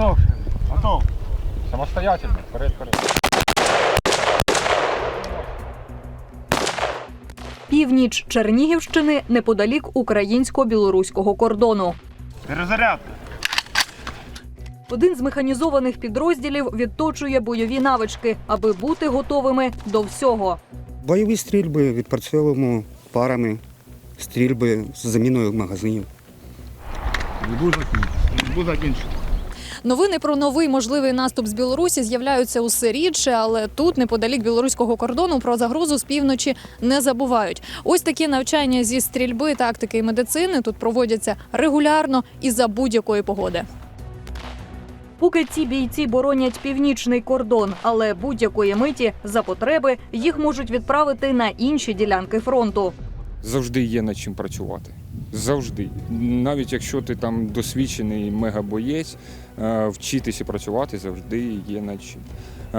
Готов. Готов. Самостоятельно, вперед, вперед. Північ Чернігівщини неподалік українсько-білоруського кордону. Перезарядка. Один з механізованих підрозділів відточує бойові навички, аби бути готовими до всього. Бойові стрільби відпрацьовуємо парами, стрільби з заміною магазинів. Відбув закінчити. Новини про новий можливий наступ з Білорусі з'являються усе рідше, але тут, неподалік білоруського кордону, про загрозу з півночі не забувають. Ось такі навчання зі стрільби, тактики і медицини тут проводяться регулярно і за будь-якої погоди. Поки ці бійці боронять північний кордон, але будь-якої миті за потреби їх можуть відправити на інші ділянки фронту. Завжди є над чим працювати. Завжди. Навіть якщо ти там досвідчений мегабоєць, е, вчитися працювати завжди є над чим.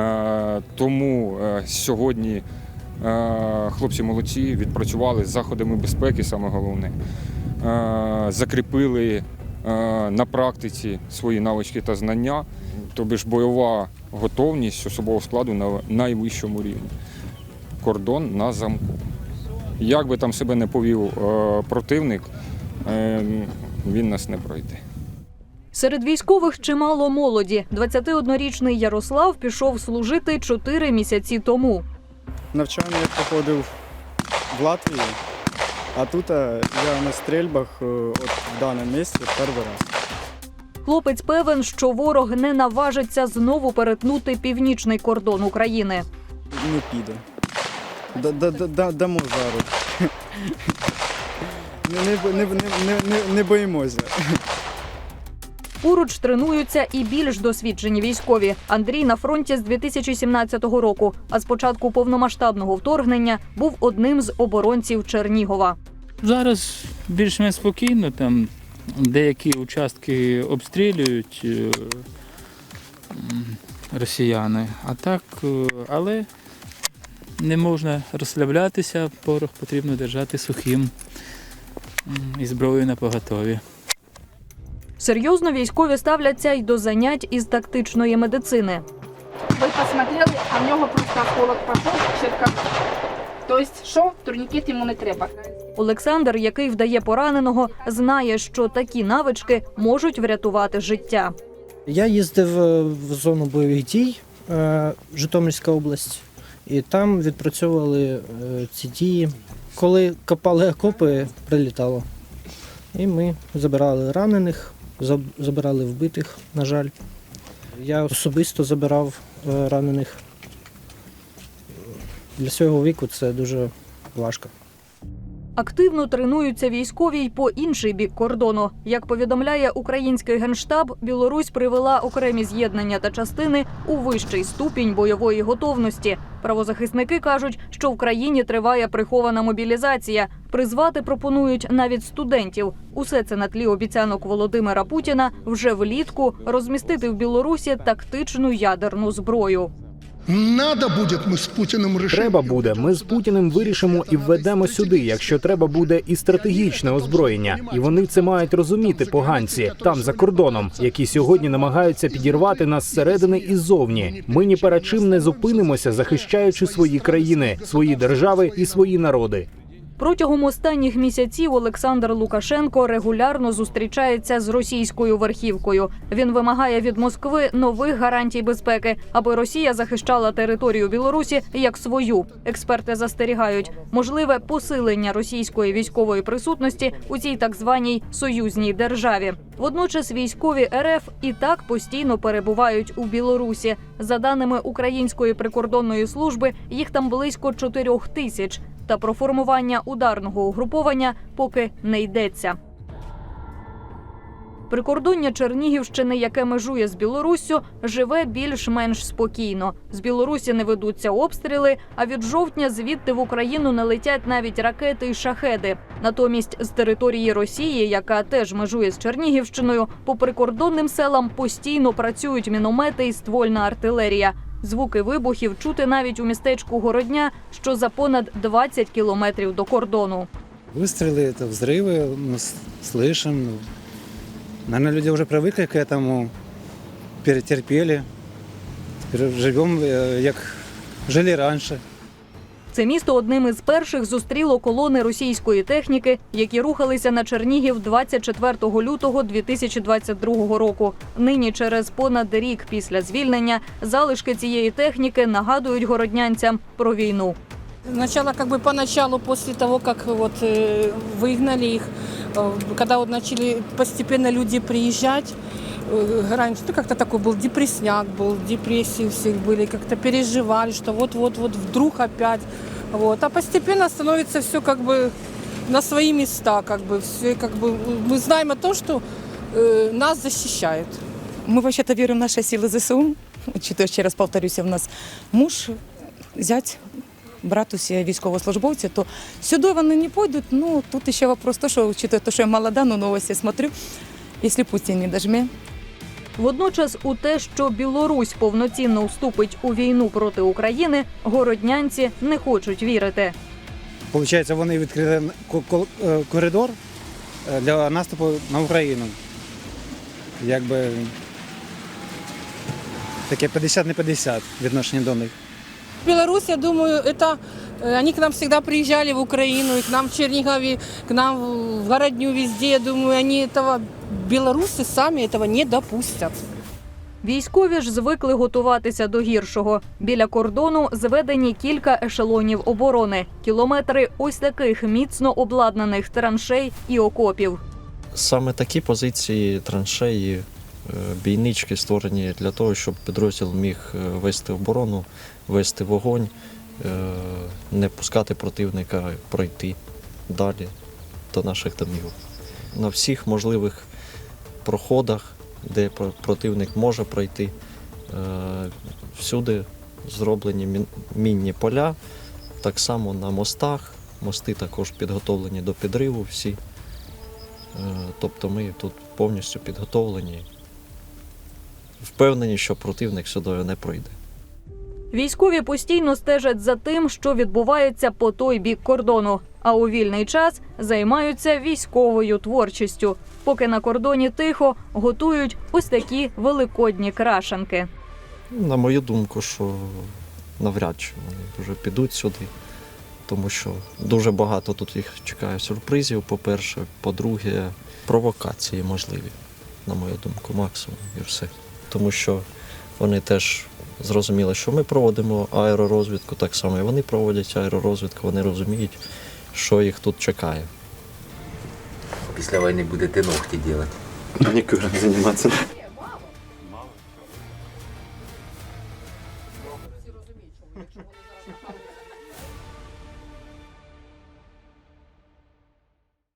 Е, Тому е, сьогодні хлопці молодці відпрацювали з заходами безпеки, саме головне. Закріпили на практиці свої навички та знання, тобі ж бойова готовність особового складу на найвищому рівні. Кордон на замку. Як би там себе не повів е, противник, е, він нас не пройде. Серед військових чимало молоді. 21-річний Ярослав пішов служити 4 місяці тому. Навчання я проходив в Латвії, а тут е, я на стрільбах от в даному місці перший раз. Хлопець певен, що ворог не наважиться знову перетнути північний кордон України. Не піде. Да- да- да- да- Дамо жару. Не, не, не, не, не, не боїмося. Поруч тренуються і більш досвідчені військові. Андрій на фронті з 2017 року. А з початку повномасштабного вторгнення був одним з оборонців Чернігова. Зараз більш-менш спокійно, там деякі участки обстрілюють е, росіяни, а так, е, але не можна розслаблятися, порох потрібно держати сухим і зброю на поготові. Серйозно військові ставляться й до занять із тактичної медицини. Ви посмотрели, а в нього просто осколок пішов, черканув. Тобто, що, турнікет йому не треба. Олександр, який вдає пораненого, знає, що такі навички можуть врятувати життя. Я їздив е, в зону бойових дій, е, Житомирська область, і там відпрацьовували е, ці дії. Коли копали окопи, прилітало. І ми забирали ранених, забирали вбитих, на жаль. Я особисто забирав е, ранених. Для свого віку це дуже важко. Активно тренуються військові й по інший бік кордону. Як повідомляє український генштаб, Білорусь привела окремі з'єднання та частини у вищий ступінь бойової готовності. Правозахисники кажуть, що в країні триває прихована мобілізація. Призвати пропонують навіть студентів. Усе це на тлі обіцянок Володимира Путіна вже влітку розмістити в Білорусі тактичну ядерну зброю. Надо буде, ми з Путіним рішимо. Треба буде. Ми з Путіним вирішимо і введемо сюди, якщо треба буде і стратегічне озброєння. І вони це мають розуміти, поганці там за кордоном, які сьогодні намагаються підірвати нас зсередини і ззовні. Ми ні перед чим не зупинимося, захищаючи свої країни, свої держави і свої народи. Протягом останніх місяців Олександр Лукашенко регулярно зустрічається з російською верхівкою. Він вимагає від Москви нових гарантій безпеки, аби Росія захищала територію Білорусі як свою. Експерти застерігають, можливе посилення російської військової присутності у цій так званій союзній державі. Водночас військові РФ і так постійно перебувають у Білорусі. За даними Української прикордонної служби, їх там близько 4 тисяч. Та про формування ударного угруповання поки не йдеться. Прикордоння Чернігівщини, яке межує з Білоруссю, живе більш-менш спокійно. З Білорусі не ведуться обстріли, а від жовтня звідти в Україну не летять навіть ракети і шахеди. Натомість з території Росії, яка теж межує з Чернігівщиною, по прикордонним селам постійно працюють міномети і ствольна артилерія. Звуки вибухів чути навіть у містечку Городня, що за понад 20 кілометрів до кордону. Выстрелы, это взрывы, мы с- слышим. Наверное, люди уже привыкли к этому. перетерпіли. Тепер живемо, е, як жили раніше. Це місто одним із перших зустріло колони російської техніки, які рухалися на Чернігів 24 лютого 2022 року. Нині, через понад рік після звільнення, залишки цієї техніки нагадують городнянцям про війну. Сначала, как бы поначалу, после того, как вот э, выгнали их, э, когда вот начали постепенно люди приезжать, э, раньше ну, как-то такой был депрессняк, был, депрессии у всех были, как-то переживали, что вот-вот-вот вдруг опять. Вот. А постепенно становится все как бы на свои места, как бы, все, как бы мы знаем о том, что э, нас защищает. Мы вообще-то верим в наши силы ЗСУ. Учитывая, ще раз повторюся, в нас муж, зять, брат усі військовослужбовці, то сюди вони не пойдуть. Ну, тут ще вопрос, то, що, учитывая, то, що я молода, ну, новості смотрю, якщо Путін не дожме, Водночас, у те, що Білорусь повноцінно вступить у війну проти України, городнянці не хочуть вірити. Получається, вони відкрили е, коридор е, для наступу на Україну. Якби таке 50 не 50 відношення до них. Беларусь, я думаю, это э, они к нам всегда приезжали в Украину, и к нам в Чернигове, к нам в Городню, везде. Я думаю, они этого, белорусы сами этого не допустят. Військові ж звикли готуватися до гіршого. Біля кордону зведені кілька ешелонів оборони, кілометри ось таких міцно обладнаних траншей і окопів. Саме такі позиції траншеї, е, бійнички створені для того, щоб підрозділ міг е, вести оборону, вести вогонь, е, не пускати противника пройти далі до наших домів. На всіх можливих проходах, де противник може пройти, е, всюди зроблені мінні поля, так само на мостах. Мости також підготовлені до підриву всі. Е, Тобто ми тут повністю підготовлені, впевнені, що противник сюди не пройде. Військові постійно стежать за тим, що відбувається по той бік кордону. А у вільний час займаються військовою творчістю. Поки на кордоні тихо готують ось такі великодні крашанки. На мою думку, що навряд чи вони вже підуть сюди, тому що дуже багато тут їх чекає сюрпризів, по-перше, по-друге, провокації можливі, на мою думку, максимум і все. Тому що вони теж зрозуміли, що ми проводимо аеророзвідку, так само і вони проводять аеророзвідку, вони розуміють, що їх тут чекає. Після війни будете ногті робити. Манікюром займатися.